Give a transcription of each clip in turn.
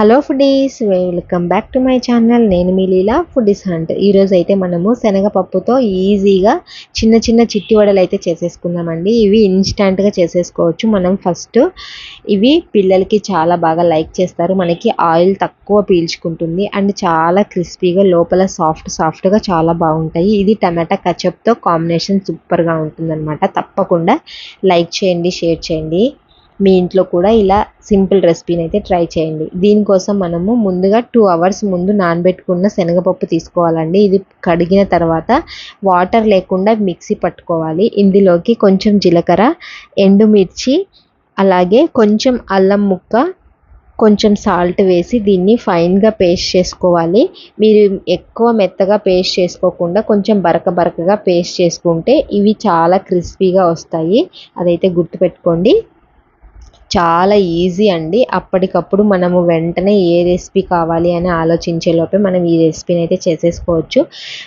Hello foodies welcome back to my channel. నేను మీ లీలా foodies hunt. ఈరోజు అయితే మనము శనగపప్పుతో ఈజీగా చిన్న చిన్న చిట్టి వడలు అయితే చేసేసుకుందామండి. ఇవి ఇన్స్టంట్గా చేసేసుకోవచ్చు. మనం ఫస్ట్ ఇవి పిల్లలకి చాలా బాగా లైక్ చేస్తారు. మనకి ఆయిల్ తక్కువ పీల్చుకుంటుంది. అండ్ చాలా క్రిస్పీగా లోపల సాఫ్ట్ సాఫ్ట్గా చాలా బాగుంటాయి. ఇది టమాటా కచప్తో కాంబినేషన్ సూపర్గా ఉంటుందన్నమాట. తప్పకుండా లైక్ చేయండి షేర్ చేయండి. మీ ఇంట్లో కూడా ఇలా సింపుల్ రెసిపీని అయితే ట్రై చేయండి. దీనికోసం మనము ముందుగా టూ అవర్స్ ముందు నానబెట్టుకున్న శనగపప్పు తీసుకోవాలండి. ఇది కడిగిన తర్వాత వాటర్ లేకుండా మిక్సీ పట్టుకోవాలి. ఇందులోకి కొంచెం జీలకర్ర ఎండుమిర్చి అలాగే కొంచెం అల్లం ముక్క కొంచెం సాల్ట్ వేసి దీన్ని ఫైన్గా పేస్ట్ చేసుకోవాలి. మీరు ఎక్కువ మెత్తగా పేస్ట్ చేసుకోకుండా కొంచెం బరక బరకగా పేస్ట్ చేసుకుంటే ఇవి చాలా క్రిస్పీగా వస్తాయి. అదైతే గుర్తుపెట్టుకోండి. చాలా ఈజీ అండి. అప్పటికప్పుడు మనము వెంటనే ఏ రెసిపీ కావాలి అని ఆలోచించే లోపే మనం ఈ రెసిపీని అయితే చేసేసుకోవచ్చు.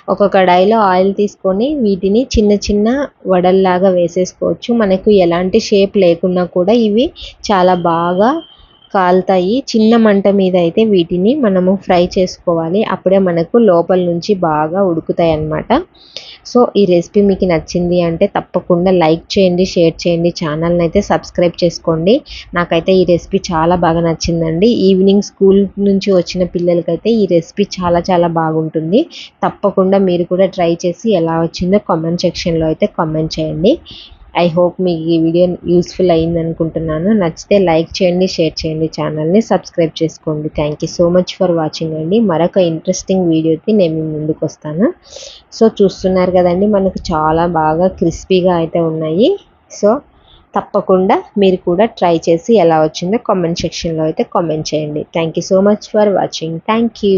ఒక కడాయిలో ఆయిల్ తీసుకొని వీటిని చిన్న చిన్న వడల్లాగా వేసేసుకోవచ్చు. మనకు ఎలాంటి షేప్ లేకున్నా కూడా ఇవి చాలా బాగా కాలుతాయి. చిన్న మంట మీద అయితే వీటిని మనము ఫ్రై చేసుకోవాలి. అప్పుడే మనకు లోపల నుంచి బాగా ఉడుకుతాయి అన్నమాట సో ఈ రెసిపీ మీకు నచ్చింది అంటే తప్పకుండా లైక్ చేయండి షేర్ చేయండి ఛానల్ని అయితే సబ్స్క్రైబ్ చేసుకోండి. నాకైతే ఈ రెసిపీ చాలా బాగా నచ్చిందండి. ఈవినింగ్ స్కూల్ నుంచి వచ్చిన పిల్లలకైతే ఈ రెసిపీ చాలా చాలా బాగుంటుంది. తప్పకుండా మీరు కూడా ట్రై చేసి ఎలా వచ్చిందో కామెంట్ సెక్షన్లో అయితే కామెంట్ చేయండి. ఐ హోప్ మీకు ఈ వీడియో యూస్ఫుల్ అయింది అనుకుంటున్నాను నచ్చితే లైక్ చేయండి షేర్ చేయండి ఛానల్ని సబ్స్క్రైబ్ చేసుకోండి. Thank you so much for watching అండి. మరొక ఇంట్రెస్టింగ్ వీడియోకి నేను మీ ముందుకు వస్తాను. సో చూస్తున్నారు కదండి మనకు చాలా బాగా క్రిస్పీగా అయితే ఉన్నాయి. సో తప్పకుండా మీరు కూడా ట్రై చేసి ఎలా వచ్చిందో కామెంట్ సెక్షన్లో అయితే కామెంట్ చేయండి. Thank you so much for watching thank you